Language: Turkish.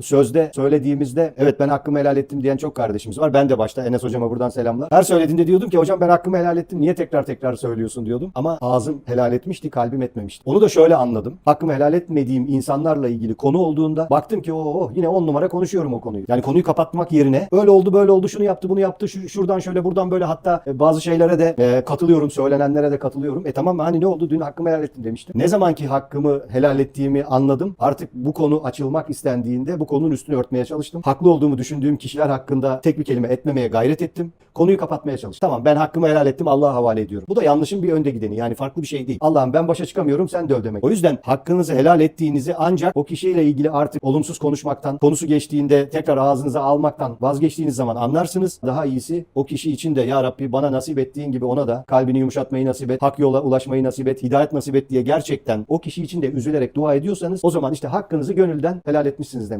sözde söylediğimizde evet ben hakkımı helal ettim diyen çok kardeşimiz var. Ben de başta Enes hocama buradan selamlar. Her söylediğinde diyordum ki hocam ben hakkımı helal ettim. Niye tekrar tekrar söylüyorsun diyordum. Ama ağzım helal etmişti, kalbim etmemişti. Onu da şöyle anladım. Hakkımı helal etmediğim insanlarla ilgili konu olduğunda baktım ki o yine on numara konuşuyorum o konuyu. Yani konuyu kapatmak yerine öyle oldu böyle oldu şunu yaptı bunu yaptı şu, şuradan şöyle buradan böyle hatta e, bazı şeylere de e, katılıyorum söylenenlere de katılıyorum. E tamam hani ne oldu dün hakkımı helal ettim demiştim. Ne zaman ki hakkımı helal ettiğimi anladım artık bu konu açılmak istendiğinde bu konunun üstünü örtmeye çalıştım. Haklı olduğumu düşündüğüm kişiler hakkında tek bir kelime etmemeye gayret ettim. Konuyu kapatmaya çalıştım. Tamam ben hakkımı helal ettim Allah'a havale ediyorum. Bu da yanlışın bir önde gideni yani farklı bir şey değil. Allah'ım ben başa çıkamıyorum sen de öl demek. O yüzden hakkınızı helal ettiğinizi ancak o kişiyle ilgili artık olumsuz konuşmaktan, konusu geçtiğinde tekrar ağzınıza almaktan vazgeçtiğiniz zaman anlarsınız. Daha iyisi o kişi için de ya Rabbi bana nasip ettiğin gibi ona da kalbini yumuşatmayı nasip et, hak yola ulaşmayı nasip et, hidayet nasip et diye gerçekten o kişi için de üzülerek dua ediyorsanız o zaman işte hakkınızı gönülden helal etmişsiniz demek.